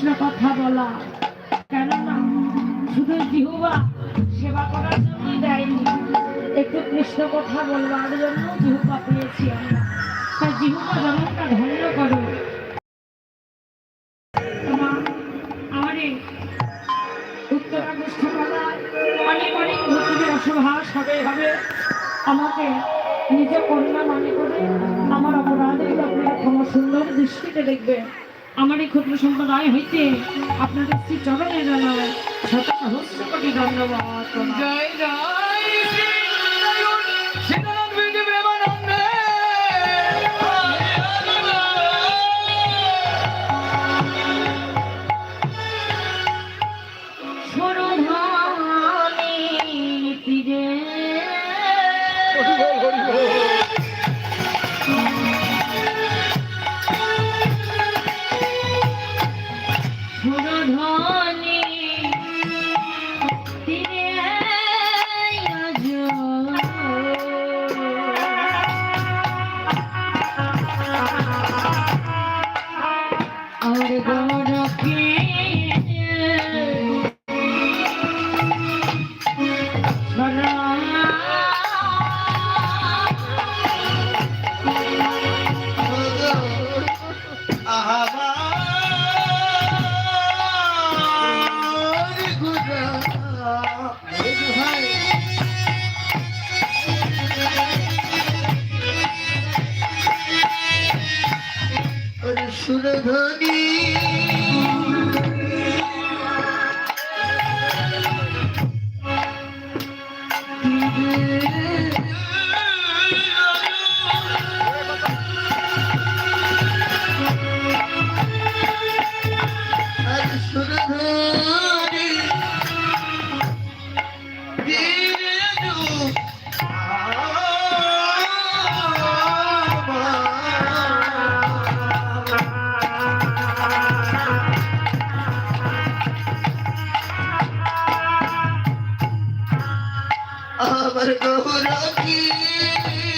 কৃষ্ণ কথা বলা। কেননা শুধু জিহুবা সেবা করার জন্যই দেয়নি। একটু কৃষ্ণ কথা বলবার জন্য জিহুবা পেয়েছি আমরা। তাই জিহুবা জনমটা ধন্য করো। অনেক অনেক হবে হবে। আমাকে নিজে কন্যা মনে করে আমার অপরাধের আপনারা ক্ষমা সুন্দর দৃষ্টিতে দেখবেন আমার এই ক্ষুদ্র সম্প্রদায় হইতে আপনাদের শ্রী চরণে জানায় শত সহস্র কোটি ধন্যবাদ জয় জয়। সুরধনী আমার গৌরী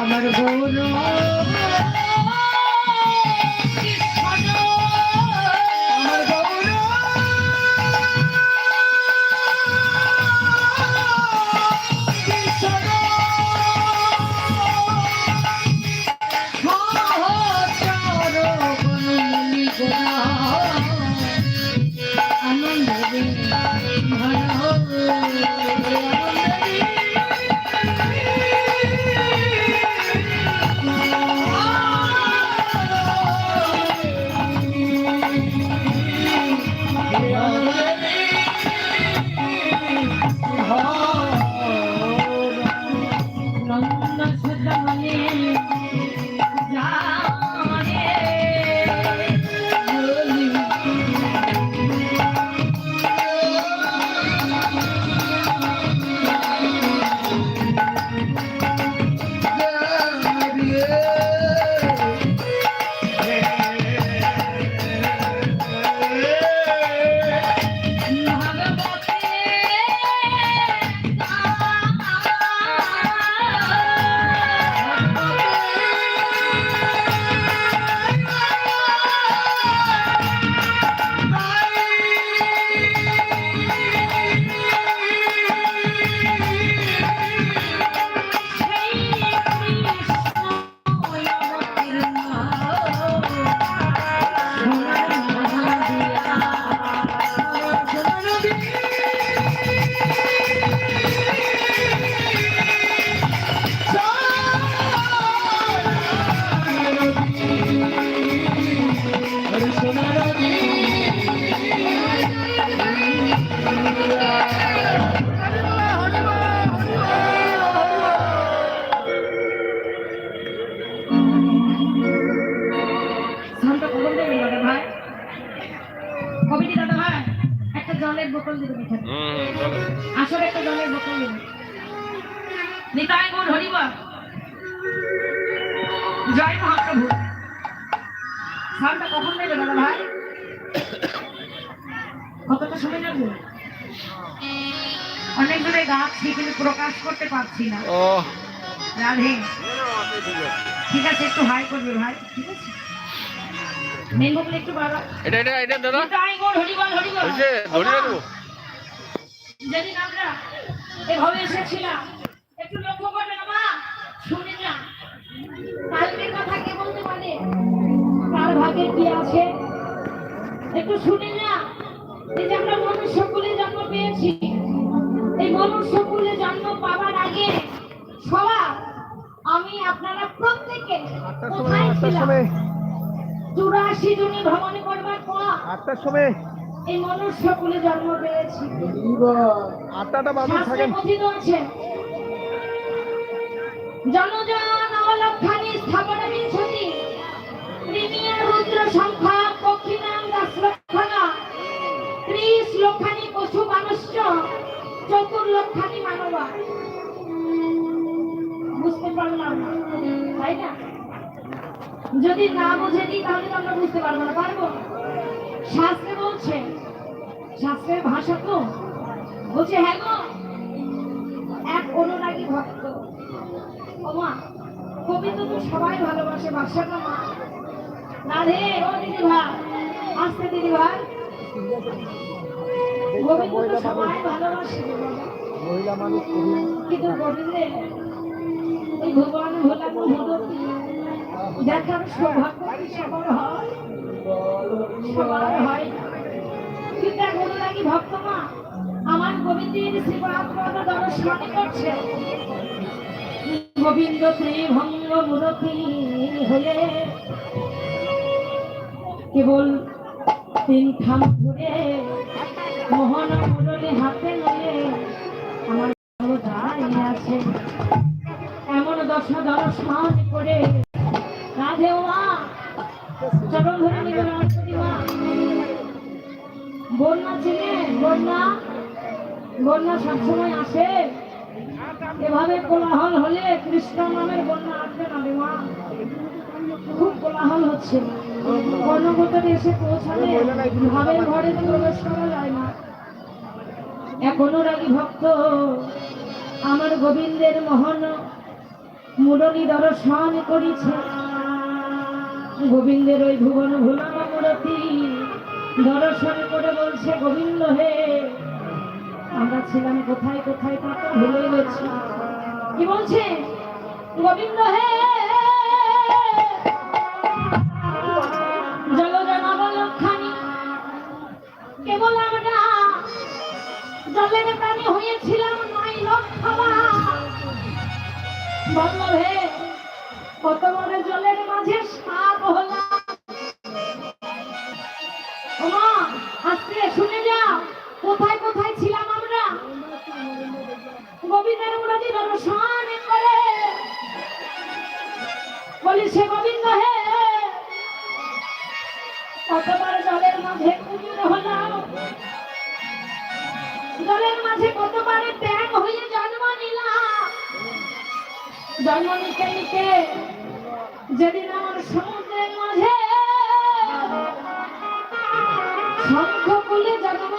আমার গৌর এটা এটা এটা দাদা। হয়েছে ধরে দেবো যেদিন আমরা এভাবে এসেছিলাম। একটু লক্ষ্য করবেন মা শুনে না। কালকের কথা কে বলতে পারে? কার ভাগে কি আছে? একটু শুনে না। এই যে আমরা মনুষ্য কুলে জন্ম পেয়েছি। এই মনুষ্য কুলে জন্ম পাওয়ার আগে সবার আমি আপনারা প্রত্যেকে কোথায় ছিলাম? চুরাশি জনে ভ্রমণ করবার পর আটটার সময়। এই মনুষ্য কুলে জন্ম পেয়েছি। আটটাটা কথিত আছে জনজন অলক্ষানি স্থাপন বিংশতি ত্রিমিয়া রুদ্র সংখ্যা পক্ষিণাম দশ লক্ষণা ত্রিশ লক্ষানি পশু মানুষ্য চতুর্লক্ষানি মানবা। বুঝতে পারলাম না। তাই না? যদি না বুঝে দিই তাহলে তো আমরা বুঝতে পারব না পারব? শাস্ত্রে বলছে শাস্ত্রের ভাষা তো বলছে হ্যাঁ গো এক অনুরাগী ভক্ত। ও মা কবিতা তো সবাই ভালোবাসে বাসাটা মা। রাধে ও দিদি ভাই আসতে দিদি ভাই। গোবিন্দ সবাই ভালোবাসে। কিন্তু গোবিন্দের ওই ভগবান ভোলা দেখার সৌভাগ্য কি হয়? সবার হয় না। কিন্তু এক অনুরাগী ভক্ত মা আমার গোবিন্দের শিবরাত্রতা দর্শনে করছে। গোবিন্দ ত্রিভঙ্গ মূরতি হয়ে কেবল তিন খাম ধরে মোহন মুরলি হাতে নলে আমার আছে। এমন দশা দর্শন করে বন্যা বন্যা বন্যা সবসময় আসে। এভাবে কোলাহল হলে কৃষ্ণ নামের বন্যা আসবে না খুব কোলাহল হচ্ছে। গণগোতরে এসে পৌঁছালে ভাবের ঘরে প্রবেশ করা যায় না। এখনও রাগী ভক্ত, আমার গোবিন্দের মহান মুরলী দর্শন করিছে। গোবিন্দের ওই ভুবন ভুলানো মূরতি দর্শন করে বলছে, গোবিন্দ হে, আমরা ছিলাম কোথায় কোথায় তা তো ভুলে গেছি। কি বলছে? গোবিন্দ হে জলজনাবলক্ষানি কেবল আমরা জলের প্রাণী হয়েছিলাম নয় লক্ষ বল্লভে কত বড় জলের মাঝে সাপ হলাম। আজকে শুনে যাও, কোথায় কোথায় ছিলাম আমরা? গোবিন্দের মুরাদি দর্শন করে। বলি, সে গোবিন্দ হে, কতবার জলের মাঝে কুমির হলাম? জলের মাঝে কতবারে ব্যাং হয়ে জন্ম নিলাম? জন্ম নিতে নিতে যেদিন আমার সমুদ্রের মাঝে শঙ্খ কুলে জন্ম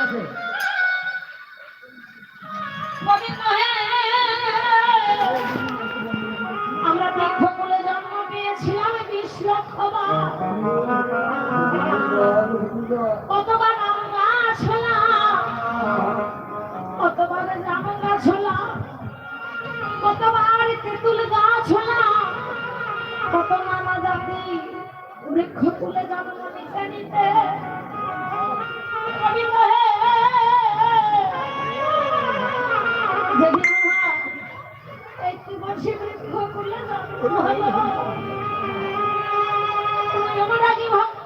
হে, আমরা বৃক্ষকুলে জন্ম পেয়েছিলাম বিশ লক্ষ কতবার আম গাছ হলাম, কতবার জাম গাছ হলাম, কতবার তেঁতুল গাছ হলাম, কত নানা জাতি বৃক্ষ তুলে জন্ম নিতে নিতে আগে ভক্ত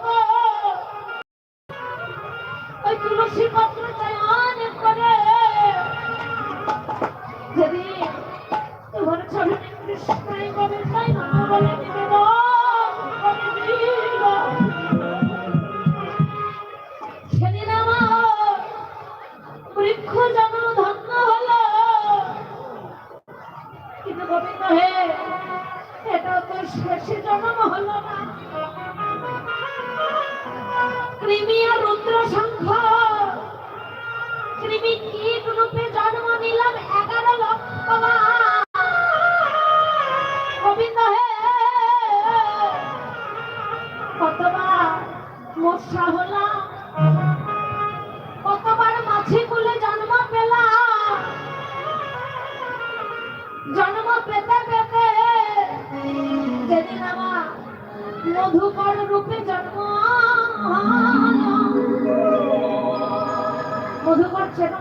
মশা হলাম কতবার মাছি কুলে জন্ম পেলাম জন্ম পেতে পেতে যেদিন আমার মধুকর রূপে জন্ম হলো। মধুকর চেন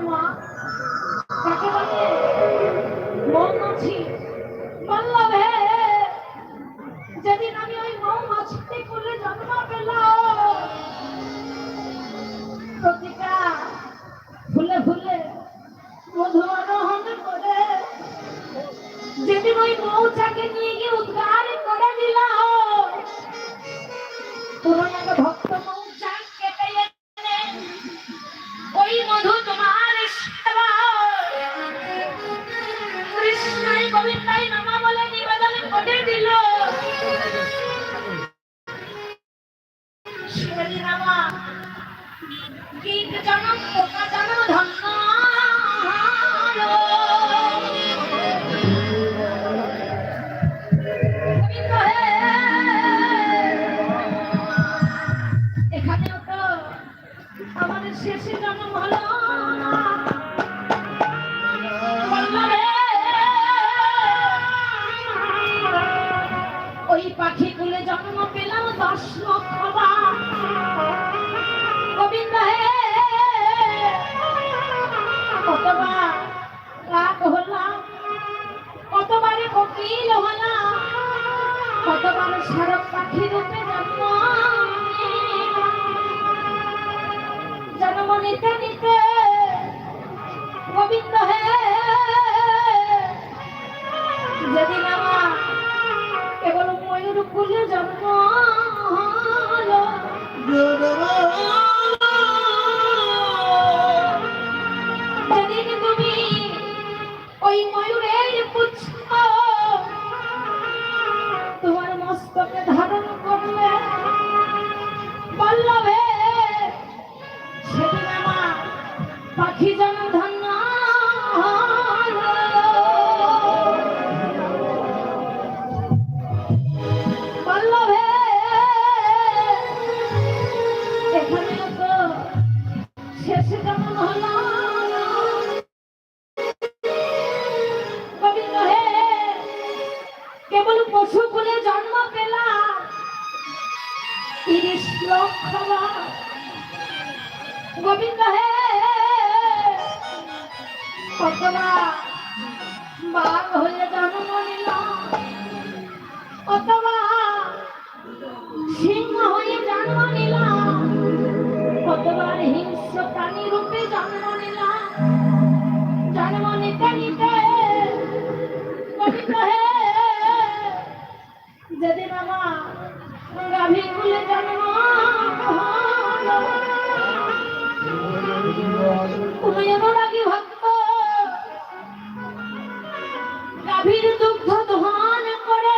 যেদিন ওই মৌচাকে নিয়ে গিয়ে উদ্গার করে দিল তিরিশ লক্ষ। গোবিন্দ হে কতবার বাঘ হয়ে জন্ম নিলাম কতবার সিংহ হয়ে জন্ম নিলাম কতবার হিংস্র প্রাণী রূপে জন্ম নিলাম জন্ম নিতে নিতে গোবিন্দ হে, যেদিন আমার গাভীর দুগ্ধ দোহান করে।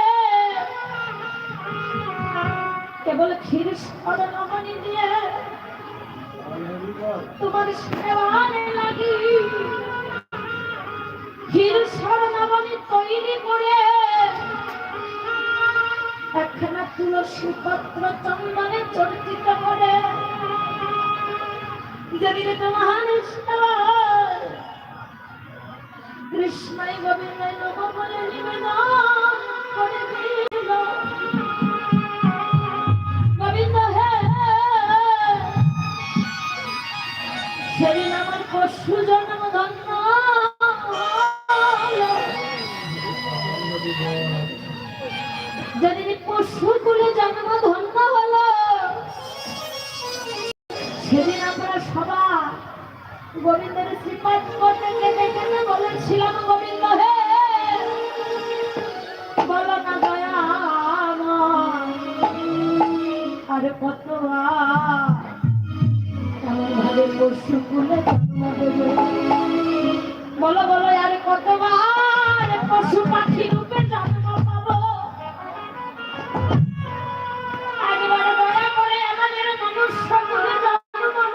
কেবল ক্ষীর স্মরণমণি দিয়ে তোমার সেবানে লাগি। ক্ষীর স্মরণমণি তৈরি করে তুলসী পত্র চন্দনে চর্চিত করে। তোমার স্তর কৃষ্ণই গোবিন্দ বলে নিবেদন করে দিল। গোবিন্দ, হে সেদিন আমার পশু